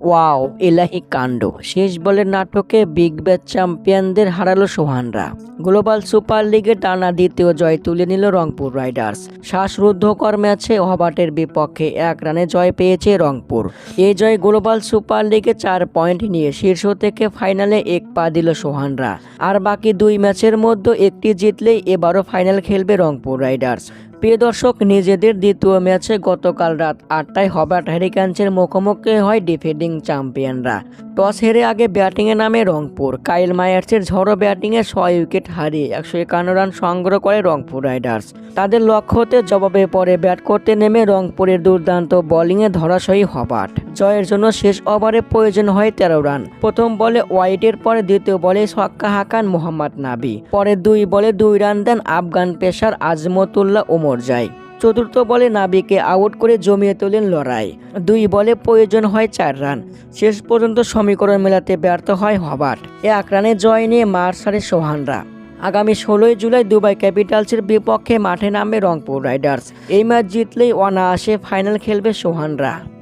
Wow এলাহি কাণ্ড। শেষ বলের নাটকে বিগ ব্যাচ চ্যাম্পিয়নদের হারালো সোহানরা। গ্লোবাল সুপার লিগে টানা দ্বিতীয় জয় তুলে নিল রংপুর রাইডার্স। শ্বাসরুদ্ধকর ম্যাচে হবাটের বিপক্ষে এক রানে জয় পেয়েছে রংপুর। এই জয় গ্লোবাল সুপার লিগে চার পয়েন্ট নিয়ে শীর্ষ থেকে ফাইনালে এক পা দিল সোহানরা। আর বাকি দুই ম্যাচের মধ্যে একটি জিতলেই এবারও ফাইনাল খেলবে রংপুর রাইডার্স। প্রিয় দর্শক নিজেদের দ্বিতীয় ম্যাচে গতকাল রাত আটটায় হবার্ট হ্যারিকান্সের মুখোমুখি হয় ডিফেন্ডিং চ্যাম্পিয়নরা। টস হেরে আগে ব্যাটিংয়ে নামে রংপুর। কাইল মায়ার্সের ঝড়ো ব্যাটিংয়ে ছয় উইকেট হারিয়ে একশো একান্ন রান সংগ্রহ করে রংপুর রাইডার্স। তাদের লক্ষ্য হতে জবাবে পরে ব্যাট করতে নেমে রংপুরের দুর্দান্ত বোলিংয়ে ধরাশয়ী হবার্ট। জয়ের জন্য শেষ ওভারে প্রয়োজন হয় তেরো রান। প্রথম বলে ওয়াইটের পরে দ্বিতীয় বলে ছক্কা হাঁকান মোহাম্মদ নাবি পরে দুই বলে দুই রান দেন আফগান পেসার আজমতুল্লাহ ওমর যায় চতুর্থ বলে নাবিকে আউট করে জমিয়ে তোলেন লড়াই। দুই বলে প্রয়োজন হয় চার রান। শেষ পর্যন্ত সমীকরণ মেলাতে ব্যর্থ হয় হবার্ট। এক রানে জয় নিয়ে মার সারে সোহানরা। আগামী ষোলোই জুলাই দুবাই ক্যাপিটালসের বিপক্ষে মাঠে নামবে রংপুর রাইডার্স। এই ম্যাচ জিতলেই অনায়াসে ফাইনাল খেলবে সোহানরা।